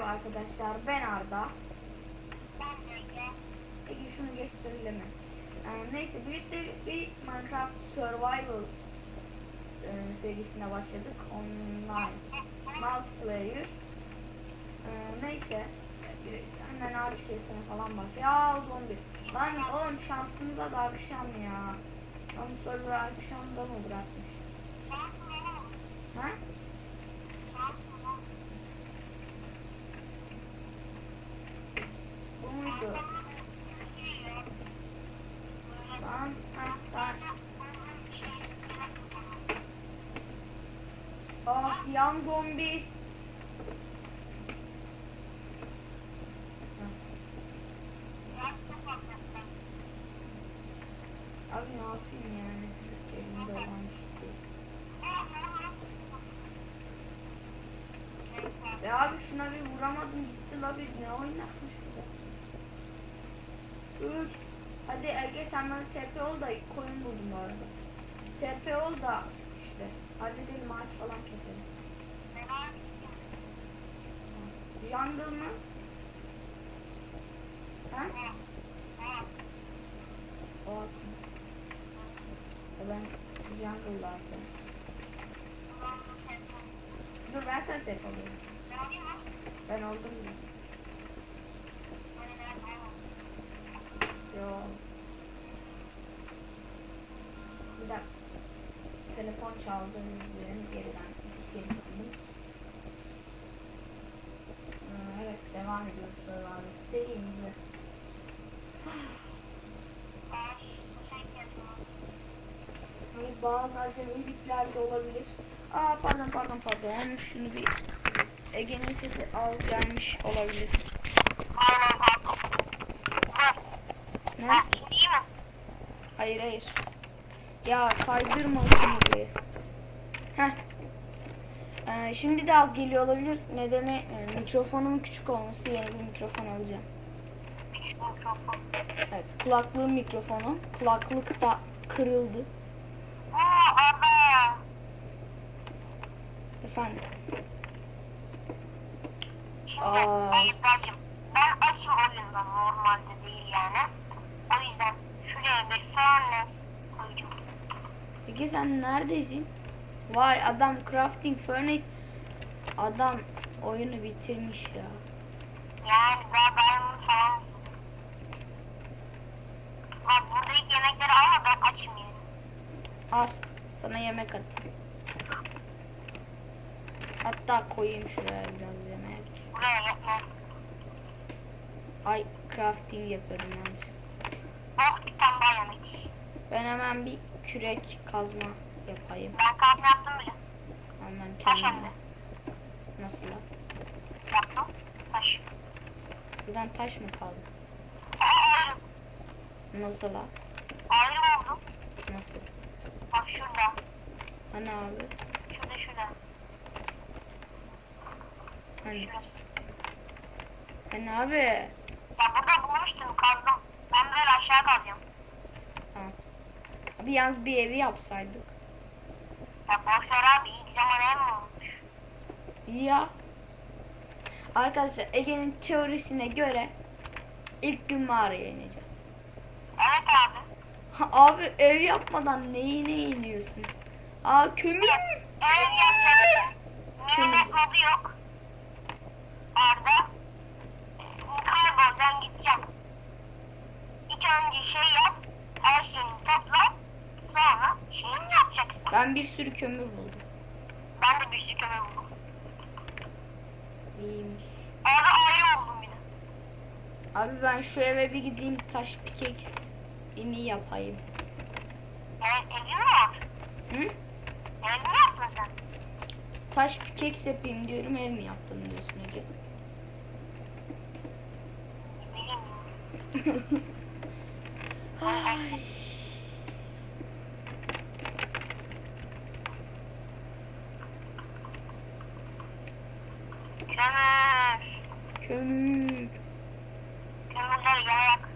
Merhaba arkadaşlar ben Arda. Peki şunu geç söyleme. Ee, neyse birlikte bir Minecraft Survival e, serisine başladık. Online multiplayer. Ee, neyse hemen ağaç kesene falan bak. Ya zombi. Lan oğlum şansımıza da akşam ya. Lan bu server akşamda mı bırakmış? Ha? Muydu? Lan, lan. Ah yan zombi. Abi ne yani? Elimde şey. Ya abi şuna bir vuramadım gitti la bir ne oynatmış. Dur. Hadi Ege sen bana TP ol da koyun buldum bu arada. TP ol da işte halledelim ağaç falan keselim. Jungle mı? Ha? O. Ya Ben jungle'larda. Dur ben sana TP olayım. Ben oldum bile. Yo. Bir dakika. Telefon çaldı. Üzerine geriden geri döndüm. Evet devam ediyoruz Survivor serimize. Hani bazı acemilikler de olabilir. Aa pardon pardon pardon. Şunu bir Ege'nin sesi az gelmiş olabilir. Ne? Hayır hayır. Ya kaydırma şunu buraya. Ee, şimdi de az geliyor olabilir. Nedeni e, mikrofonumun küçük olması. Yeni bir mikrofon alacağım. Evet kulaklığım mikrofonu. Kulaklık da kırıldı. Efendim. Şimdi Aa. Ben açım oyunda normalde değil yani. O yüzden şuraya bir furnace koyacağım. Peki sen neredesin? Vay adam crafting furnace. Adam oyunu bitirmiş ya. Yani daha diamond falan. Bak buradaki yemekleri alma ben açım yani. Al sana yemek atayım. Hatta koyayım şuraya biraz yemek. Buraya yetmez. Ay crafting yapıyorum yalnız. Oh bir tane daha yemek. Ben hemen bir kürek kazma yapayım. Ben kazma yaptım bile. Hemen Taş hem de. Nasıl lan? Yaptım. Taş. Buradan taş mı kaldı? Nasıl lan? Ayrı oldu. Nasıl? Bak şurada. Hani abi? Şurada şurada. Hani? Şurası. Hani abi? Ya burada bulmuştum kazdım. Ben böyle aşağı kazacağım. Abi yalnız bir evi yapsaydık. Ya boş ver abi ilk zaman ev mi olmuş? Ya. Arkadaşlar Ege'nin teorisine göre ilk gün mağaraya ineceğim. Evet abi. Ha, abi ev yapmadan neyine iniyorsun? Aa kömür. Ev yapacaksın. Kömür. Mehmet modu yok. Arda. Kaybolacaksın gideceksin. İlk önce şey yap. Her şeyini topla. Sonra şeyini yapacaksın. Ben bir sürü kömür buldum. Ben de bir sürü kömür buldum. İyiymiş. Abi ayrı buldum bir de. Abi ben şu eve bir gideyim taş pickaxe ini yapayım. Evet evi mi var? Hı? Evi mi yaptın sen? Taş pickaxe yapayım diyorum ev mi yaptın diyorsun Ege. Ne bileyim. Ay. Kömür. Kömür. Kömürleri yayak.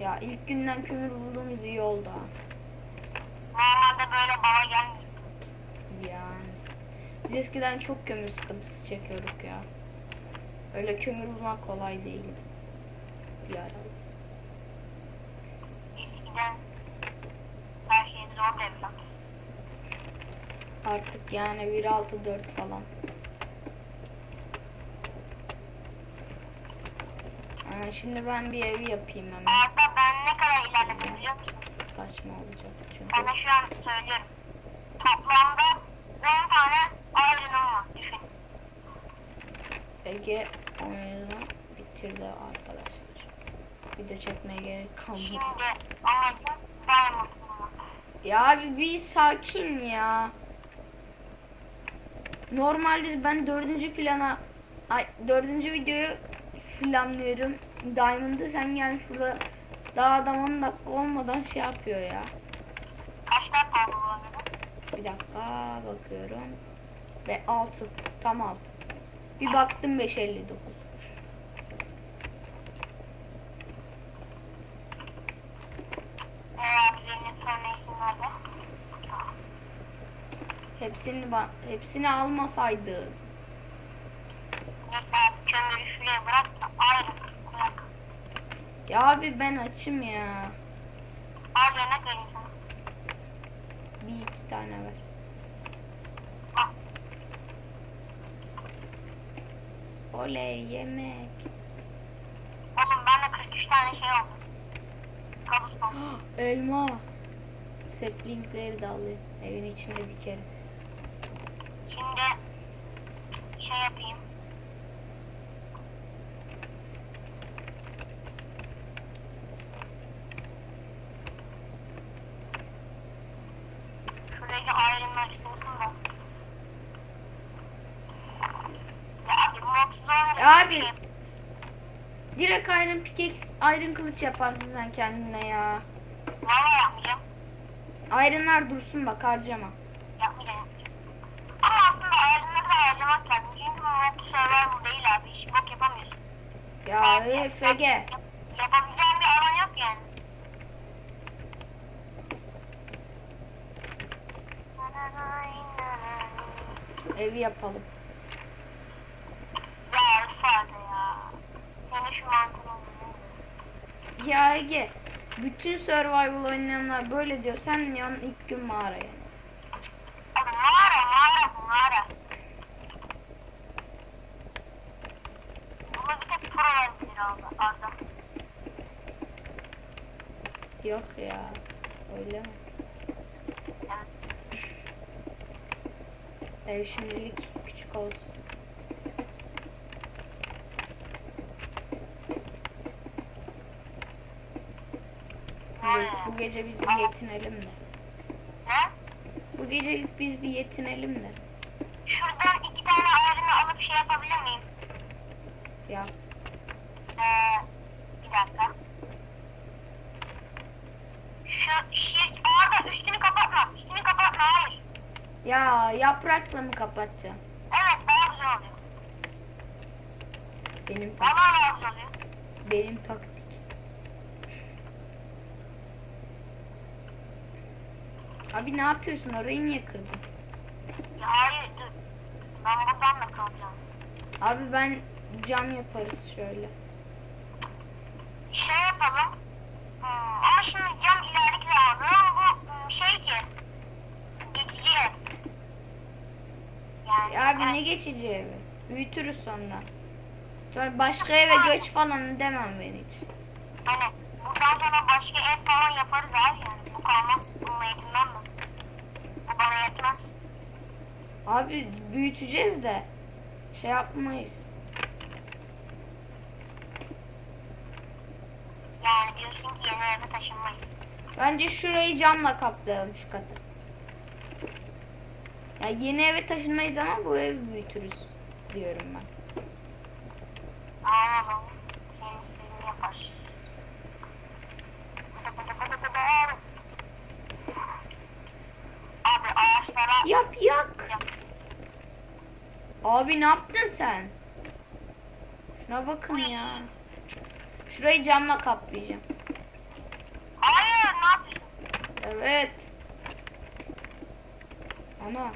Ya ilk günden kömür bulduğumuz iyi oldu ha. Normalde böyle bana gelmiyor. Yani. Biz eskiden çok kömür sıkıntısı çekiyorduk ya. Öyle kömür bulmak kolay değil. Bir ara. Eskiden her şey zor evlat. Artık yani 1.6.4 falan. Aa, şimdi ben bir evi yapayım hemen. Arda ben ne kadar ilerledim biliyor musun? Saçma olacak çünkü. Sana şu an söylüyorum. Toplamda 10 tane ayrılım var. Düşün. Ege oyunu bitirdi arkadaşlar. Video çekmeye gerek kalmadı. Şimdi amacım diamond bulmak. Ya abi bir sakin ya. Normalde ben dördüncü plana ay dördüncü videoyu planlıyorum. Diamond'ı sen gel şurada daha adam 10 dakika olmadan şey yapıyor ya. Kaç dakika oldu bu? Bir dakika bakıyorum. Ve 6 tam 6. Bir baktım 5.59. Hepsini hepsini almasaydı. Neyse abi kömürü şuraya bırak da ayrı bırak. Ya abi ben açım ya. Al yemek vereyim sana. Bir iki tane ver. Al. Oley yemek. Oğlum bende 43 tane şey oldu. Kabuston. Elma. Saplingleri de alayım. Evin içinde dikerim. Şimdi şey yapayım. Şuradaki ayrımlar ısınsın da. Ya abi mutsuz olmadı. Ya abi. Direkt iron pickaxe, iron kılıç yaparsın sen kendine ya. Valla yapmayacağım. Iron'lar dursun bak harcama. Yapmayacağım. Ama aslında ayrımları da harcamak lazım. Çünkü bu mutlu survival değil abi. Hiç bok yapamıyorsun. Ya Yani FG. yap- yapabileceğin bir alan yok yani. Evi yapalım. Ya üf Arda ya. Senin şu mantığını buldum. Ya Ege. Bütün survival oynayanlar böyle diyor. Sen yan ilk gün mağaraya. Abi mağara mağara bu mağara. Bunu bir tek bilir Arda. Arda. Yok ya. Öyle mi? Evet. Ev şimdilik küçük olsun. Ne Bu, gece biz bir yetinelim de. Ne? Bu gecelik biz bir yetinelim de. Şuradan iki tane ayrını alıp şey yapabilir miyim? Ya Ee, bir dakika. Şu şiir Arda üstünü kapatma. Üstünü kapatma hayır. ya yaprakla mı kapatacağım? Evet daha güzel oluyor. Benim tak Vallahi daha güzel oluyor. benim taktik. Abi ne yapıyorsun? Orayı niye kırdın? Ya hayır dur. Ben buradan da kalacağım. Abi ben cam yaparız şöyle. Şey yapalım. Hmm, ama şimdi cam ileriki zamanda ama bu hmm, şey ki geçici ev. Yani Ya abi evet, ne geçici evi? Büyütürüz sonra. Sonra başka eve göç falan demem ben hiç. hani buradan sonra başka ev falan yaparız abi yani. Bu kalmaz. Bununla yetinmem ben. Bu bana yetmez. Abi büyüteceğiz de şey yapmayız. Yani diyorsun ki yeni eve taşınmayız. Bence şurayı camla kaplayalım şu katı. Ya yeni eve taşınmayız ama bu evi büyütürüz diyorum ben. Aa o zaman senin istediğini yaparız. Bıdı bıdı bıdı bıdı. Abi ağaçlara Yap yak. Yap. Abi ne yaptın sen? Şuna bakın ya. Şurayı camla kaplayacağım. Hayır ne yapıyorsun? Evet. Ana